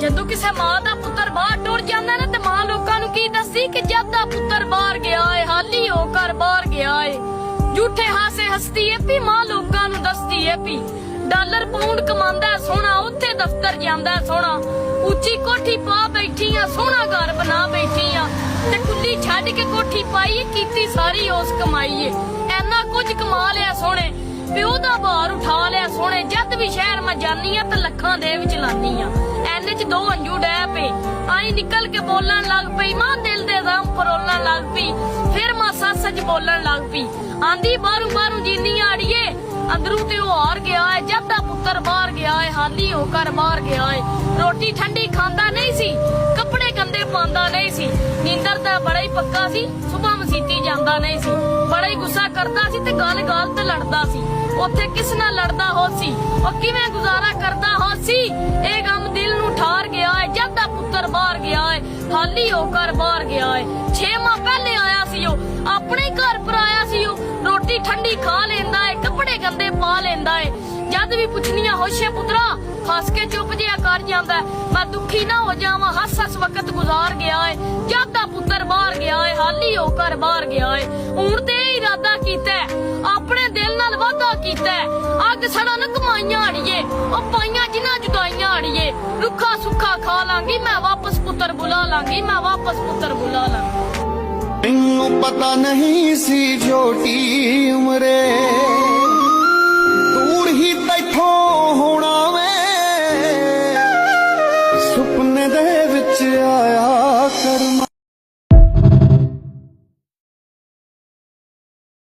ਜਦੋਂ ਕਿਸੇ ਮਾਂ ਦਾ ਪੁੱਤਰ ਬਾਹਰ ਟੁਰ ਜਾਂਦਾ ਨਾ ਤੇ ਮਾਂ ਲੋਕਾਂ ਨੂੰ ਕੀ ਦੱਸਦੀ ਕਿ ਜਦ ਦਾ ਪੁੱਤਰ ਬਾਹਰ ਗਿਆ ਏ, ਹਾਲੀ ਹੋ ਘਰ ਬਾਹਰ ਗਿਆ ਏ। ਝੂਠੇ ਹਾਸੇ ਹਸਤੀ ਏ ਵੀ ਮਾਂ ਲੋਕਾਂ ਨੂੰ ਦੱਸਦੀ ਏ ਵੀ ਡਾਲਰ ਪਾਉਂਡ ਕਮਾਉਂਦਾ ਸੋਹਣਾ ਉੱਥੇ ਦਫ਼ਤਰ ਜਾਂਦਾ ਸੋਹਣਾ ਉੱਚੀ ਕੋਠੀ ਪਾ ਬੈਠੀ ਆ ਸੋਹਣਾ ਘਰ ਬਣਾ ਬੈਠੀ ਆ। ਤੇ ਕੁੱਲੀ ਛੱਡ ਕੇ ਕੋਠੀ ਪਾਈ ਕੀਤੀ ਸਾਰੀ ਉਸ ਕਮਾਈ ਏ। ਐਨਾ ਕੁਝ ਕਮਾ ਲਿਆ ਸੋਹਣੇ। ਪਿਓ ਦਾ ਭਾਰ ਉਠਾ ਜਦ ਵੀ ਸ਼ਹਿਰ ਮੈਂ ਜਾਨੀ ਆ ਤੇ ਲੱਖਾਂ ਦੇ ਵਿੱਚ ਲਾਨੀ ਆ ਐਨੇ ਚ ਦੋ ਅੰਜੂ ਡੈ ਪਏ। ਆਈ ਨਿਕਲ ਕੇ ਬੋਲਣ ਲੱਗ ਪਈ, ਮਾਂ ਦਿਲ ਦੇ ਦਮ ਫਰੋਲਣ ਲੱਗ ਪਈ। ਫਿਰ ਮਾਂ ਸੱਚ ਸੱਚ ਬੋਲਣ ਲੱਗ ਪਈ। ਆਂਦੀ, ਬਾਹਰੋਂ ਬਾਹਰੋਂ ਜਿੰਨੀ ਆੜੀਏ, ਅੰਦਰੋਂ ਤੇ ਉਹ ਹਾਰ ਗਿਆ ਏ ਜਦ ਦਾ ਪੁੱਤਰ ਬਾਹਰ ਗਿਆ ਹੈ ਹਾਲੀ ਹੋ ਕਰ ਬਾਹਰ ਗਿਆ ਹੈ। ਰੋਟੀ ਠੰਡੀ ਖਾਂਦਾ ਨਹੀਂ ਸੀ, ਕੱਪੜੇ ਗੰਦੇ ਪਾਉਂਦਾ ਨਹੀਂ ਸੀ। ਨੀਂਦਰ ਦਾ ਬੜਾ ਹੀ ਪੱਕਾ ਸੀ, ਸੁਬਹ ਮਸੀਤੀ ਜਾਂਦਾ ਨਹੀਂ ਸੀ। ਬੜਾ ਹੀ ਗੁੱਸਾ ਕਰਦਾ ਸੀ ਤੇ ਗੱਲ ਗੱਲ ਤੇ ਲੜਦਾ ਸੀ। ਉੱਥੇ ਕਿਸ ਨਾਲ ਲੜਦਾ ਹੋ ਸੀ? ਉਹ ਕਿਵੇਂ ਗੁਜ਼ਾਰਾ ਕਰਦਾ ਹਾਂ ਸੀ? ਇਹ ਗਮ ਦਿਲ ਨੂੰ ਠਾਰ ਗਿਆ ਏ ਜਦ ਦਾ ਪੁੱਤਰ ਬਾਹਰ ਗਿਆ ਹੈ ਖਾਲੀ ਹੋ ਕਰ ਬਾਹਰ ਗਿਆ ਏ। 6 ਮਾਹ ਪਹਿਲੇ ਆਇਆ ਸੀ ਉਹ ਆਪਣੇ ਘਰ ਪਰ ਆਇਆ ਸੀ ਉਹ। ਰੋਟੀ ਠੰਡੀ ਖਾ ਲੈਂਦਾ ਏ ਕੱਪੜੇ ਗੰਦੇ ਪਾ ਲੈਂਦਾ ਏ। ਜਦ ਵੀ ਪੁੱਛਣੀਆਂ ਹੋਸ਼ੇ ਪੁੱਤਰਾ ਹੱਸ ਕੇ ਚੁੱਪ ਜਿਹਾ ਕਰ ਜਾਂਦਾ ਮੈਂ ਦੁਖੀ ਨਾ ਹੋ ਜਾਵਾਂ ਹੱਸ ਹੱਸ ਵਕਤ ਗੁਜ਼ਾਰ ਗਿਆ ਏ। ਜਦ ਦਾ ਪੁੱਤਰ ਬਾਹਰ ਗਿਆ ਏ ਹਾਲੀ ਹੋ ਕਰ ਬਾਹਰ ਗਿਆ ਏ। ਹੁਣ ਤੇ ਇਰਾਦਾ ਕੀਤਾ ਆਪਣੇ ਦਿਲ ਨਾਲ ਵਾਅਦਾ ਕੀਤਾ ਹੈ, ਅੱਗ ਸੜਨ बुला ਪਤਾ ਨਹੀਂ ਸੀ ਛੋਟੀ ਉਮਰੇ। ਦੂਰ ਹੀ ਤੈਥੋਂ ਹੋਣਾ ਵੇ। ਸੁਪਨੇ ਦੇ ਵਿੱਚ ਆਇਆ ਕਰਮ।